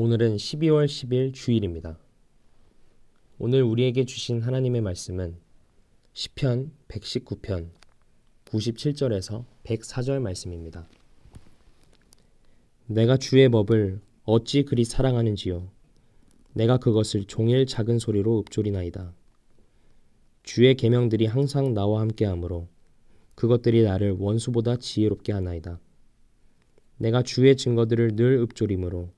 오늘은 12월 10일 주일입니다. 오늘 우리에게 주신 하나님의 말씀은 시편 119편 97절에서 104절 말씀입니다. 내가 주의 법을 어찌 그리 사랑하는지요 내가 그것을 종일 작은 소리로 읊조리나이다. 주의 계명들이 항상 나와 함께하므로 그것들이 나를 원수보다 지혜롭게 하나이다. 내가 주의 증거들을 늘 읊조림으로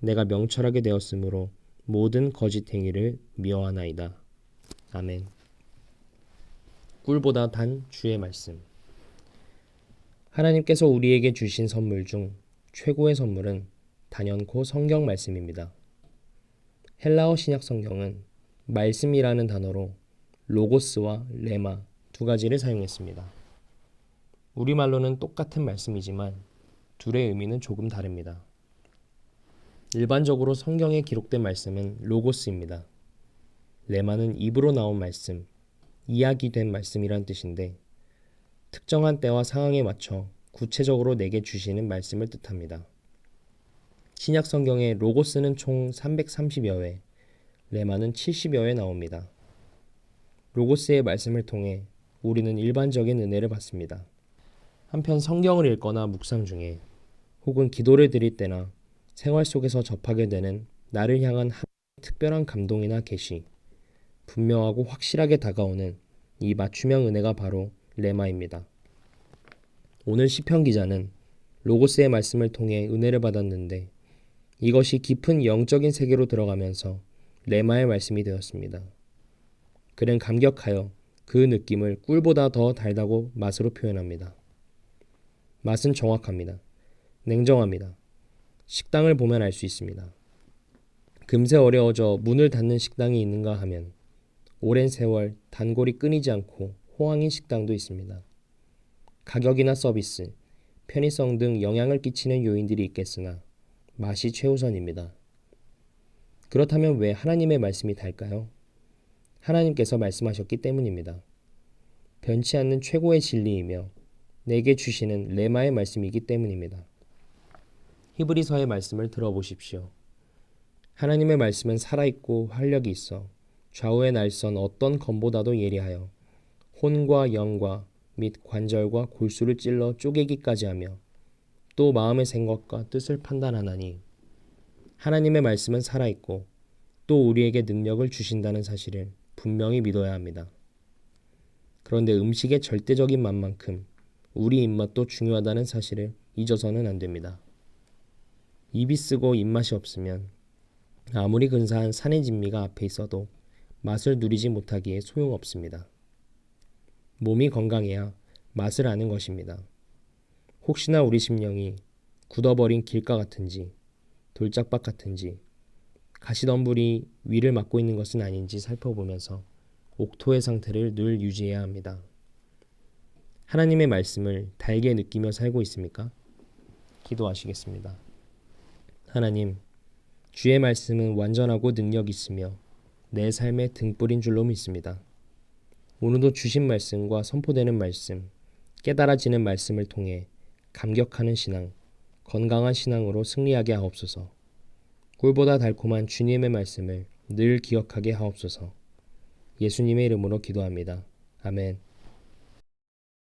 내가 명철하게 되었으므로 모든 거짓 행위를 미워하나이다. 아멘. 꿀보다 단 주의 말씀. 하나님께서 우리에게 주신 선물 중 최고의 선물은 단연코 성경 말씀입니다. 헬라어 신약 성경은 말씀이라는 단어로 로고스와 레마 두 가지를 사용했습니다. 우리말로는 똑같은 말씀이지만 둘의 의미는 조금 다릅니다. 일반적으로 성경에 기록된 말씀은 로고스입니다. 레마는 입으로 나온 말씀, 이야기된 말씀이란 뜻인데 특정한 때와 상황에 맞춰 구체적으로 내게 주시는 말씀을 뜻합니다. 신약 성경에 로고스는 총 330여 회, 레마는 70여 회 나옵니다. 로고스의 말씀을 통해 우리는 일반적인 은혜를 받습니다. 한편 성경을 읽거나 묵상 중에 혹은 기도를 드릴 때나 생활 속에서 접하게 되는 나를 향한 특별한 감동이나 계시, 분명하고 확실하게 다가오는 이 맞춤형 은혜가 바로 레마입니다. 오늘 시편 기자는 로고스의 말씀을 통해 은혜를 받았는데 이것이 깊은 영적인 세계로 들어가면서 레마의 말씀이 되었습니다. 그는 감격하여 그 느낌을 꿀보다 더 달다고 맛으로 표현합니다. 맛은 정확합니다. 냉정합니다. 식당을 보면 알 수 있습니다. 금세 어려워져 문을 닫는 식당이 있는가 하면 오랜 세월 단골이 끊이지 않고 호황인 식당도 있습니다. 가격이나 서비스, 편의성 등 영향을 끼치는 요인들이 있겠으나 맛이 최우선입니다. 그렇다면 왜 하나님의 말씀이 달까요? 하나님께서 말씀하셨기 때문입니다. 변치 않는 최고의 진리이며 내게 주시는 레마의 말씀이기 때문입니다. 히브리서의 말씀을 들어보십시오. 하나님의 말씀은 살아있고 활력이 있어 좌우의 날선 어떤 검보다도 예리하여 혼과 영과 및 관절과 골수를 찔러 쪼개기까지 하며 또 마음의 생각과 뜻을 판단하나니 하나님의 말씀은 살아있고 또 우리에게 능력을 주신다는 사실을 분명히 믿어야 합니다. 그런데 음식의 절대적인 맛만큼 우리 입맛도 중요하다는 사실을 잊어서는 안 됩니다. 입이 쓰고 입맛이 없으면 아무리 근사한 산의 진미가 앞에 있어도 맛을 누리지 못하기에 소용없습니다. 몸이 건강해야 맛을 아는 것입니다. 혹시나 우리 심령이 굳어버린 길가 같은지 돌짝밭 같은지 가시덤불이 위를 막고 있는 것은 아닌지 살펴보면서 옥토의 상태를 늘 유지해야 합니다. 하나님의 말씀을 달게 느끼며 살고 있습니까? 기도하시겠습니다. 하나님, 주의 말씀은 완전하고 능력 있으며 내 삶의 등불인 줄로 믿습니다. 오늘도 주신 말씀과 선포되는 말씀, 깨달아지는 말씀을 통해 감격하는 신앙, 건강한 신앙으로 승리하게 하옵소서. 꿀보다 달콤한 주님의 말씀을 늘 기억하게 하옵소서. 예수님의 이름으로 기도합니다. 아멘.